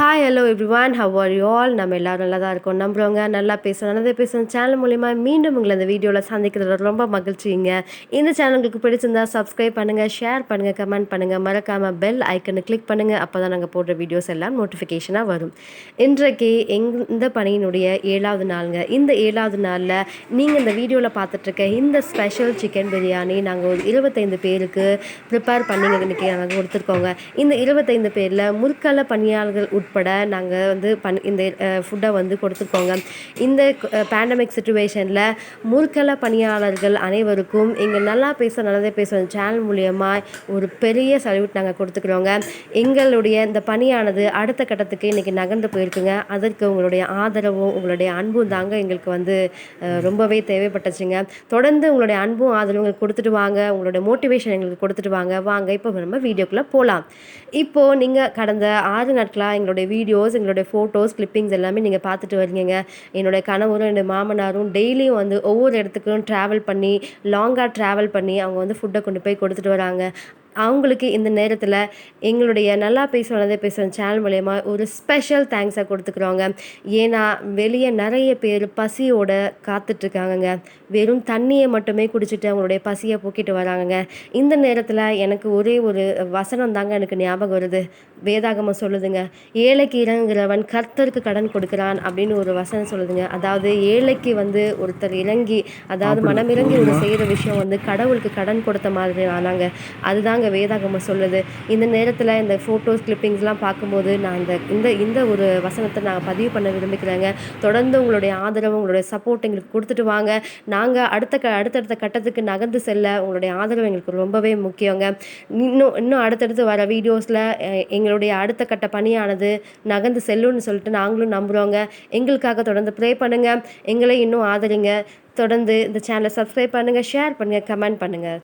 Hi hello everyone how are you all நம்ம எல்லோரும் நல்லா தான் இருக்கோம். நம்புறவங்க நல்லா பேசணும் நல்லதே பேசணும் சேனல் மூலிமா மீண்டும் உங்களை இந்த வீடியோவில் சந்திக்கிறதுல ரொம்ப மகிழ்ச்சிங்க. இந்த சேனல் உங்களுக்கு பிடிச்சிருந்தா சப்ஸ்கிரைப் பண்ணுங்கள் ஷேர் பண்ணுங்கள் கமெண்ட் பண்ணுங்கள் மறக்காமல் பெல் ஐக்கனை கிளிக் பண்ணுங்கள் அப்போ தான் நாங்கள் போடுற வீடியோஸ் எல்லாம் நோட்டிஃபிகேஷனாக வரும். இன்றைக்கு எங் இந்த பணியினுடைய ஏழாவது நாளுங்க. இந்த ஏழாவது நாளில் நீங்கள் இந்த வீடியோவில் பார்த்துட்ருக்க இந்த ஸ்பெஷல் சிக்கன் பிரியாணி நாங்கள் ஒரு இருபத்தைந்து பேருக்கு ப்ரிப்பேர் பண்ணி இன்றைக்கி நாங்கள் கொடுத்துருக்கோங்க. இந்த இருபத்தைந்து பேரில் முற்கால பணியாளர்கள் உட்பட நாங்கள் வந்து பண் இந்த ஃபுட்டை வந்து கொடுத்துருக்கோங்க இந்த பேண்டமிக் சுச்சுவேஷனில் முற்கள பணியாளர்கள் அனைவருக்கும் எங்கள் நல்லா பேச நல்லதே பேசுகிற சேனல் மூலியமாக ஒரு பெரிய சல்யூட் நாங்கள் கொடுத்துக்கிறோங்க. எங்களுடைய இந்த பணியானது அடுத்த கட்டத்துக்கு இன்றைக்கி நகர்ந்து போயிருக்குங்க. அதற்கு உங்களுடைய ஆதரவும் உங்களுடைய அன்பும் தாங்க எங்களுக்கு வந்து ரொம்பவே தேவைப்பட்டுச்சுங்க. தொடர்ந்து உங்களுடைய அன்பும் ஆதரவும் எங்களுக்கு கொடுத்துட்டு வாங்க. உங்களுடைய மோட்டிவேஷன் எங்களுக்கு கொடுத்துட்டு வாங்க. வாங்க இப்போ நம்ம வீடியோக்குள்ளே போகலாம் இப்போது நீங்கள் கடந்த ஆறு நாட்களாக எங்களுடைய வீடியோஸ் எங்களுடைய ஃபோட்டோஸ் கிளிப்பிங்ஸ் எல்லாமே நீங்கள் பார்த்துட்டு வரீங்க என்னுடைய கணவரும் என்னுடைய மாமனாரும் டெய்லியும் வந்து ஒவ்வொரு இடத்துக்கும் ட்ராவல் பண்ணி லாங்காக ட்ராவல் பண்ணி அவங்க வந்து ஃபுட்டை கொண்டு போய் கொடுத்துட்டு வராங்க. அவங்களுக்கு இந்த நேரத்தில் எங்களுடைய நல்லா பேசுகிறதே பேசுகிற சேனல் மூலயமா ஒரு ஸ்பெஷல் தேங்க்ஸை கொடுத்துக்குறோங்க ஏன்னா வெளியே நிறைய பேர் பசியோட காத்துட்ருக்காங்கங்க. வெறும் தண்ணியை மட்டுமே குடிச்சிட்டு அவங்களுடைய பசியை போக்கிட்டு வராங்கங்க. இந்த நேரத்தில் எனக்கு ஒரே ஒரு வசனம் தாங்க எனக்கு ஞாபகம் வருது. வேதாகமம் சொல்லுதுங்க ஏழைக்கு இறங்குறவன் கர்த்தருக்கு கடன் கொடுக்குறான் அப்படின்னு ஒரு வசனம் சொல்லுதுங்க. அதாவது ஏழைக்கு வந்து ஒருத்தர் இறங்கி அதாவது மனமிறங்கி ஒரு செய்கிற விஷயம் வந்து கடவுளுக்கு கடன் கொடுத்த மாதிரி ஆனாங்க. அதுதான் தாங்க வேதாகம சொல்லுது. இந்த நேரத்தில் இந்த ஃபோட்டோஸ் கிளிப்பிங்ஸ்லாம் பார்க்கும்போது நான் இந்த இந்த இந்த ஒரு வசனத்தை நான் பதிவு பண்ண விரும்பிக்கிறேங்க தொடர்ந்து உங்களுடைய ஆதரவு உங்களுடைய சப்போர்ட் எங்களுக்கு கொடுத்துட்டு வாங்க. நாங்கள் அடுத்த க அடுத்தடுத்த கட்டத்துக்கு நகர்ந்து செல்ல உங்களுடைய ஆதரவு எங்களுக்கு ரொம்பவே முக்கியங்க. இன்னும் இன்னும் அடுத்தடுத்து வர வீடியோஸில் எங்களுடைய அடுத்த கட்ட பணியானது நகர்ந்து செல்லும்னு சொல்லிட்டு நாங்களும் நம்புகிறோங்க எங்களுக்காக தொடர்ந்து ப்ரே பண்ணுங்கள் எங்களை இன்னும் ஆதரிங்க. தொடர்ந்து இந்த சேனலை சப்ஸ்கிரைப் பண்ணுங்கள் ஷேர் பண்ணுங்கள் கமெண்ட் பண்ணுங்கள்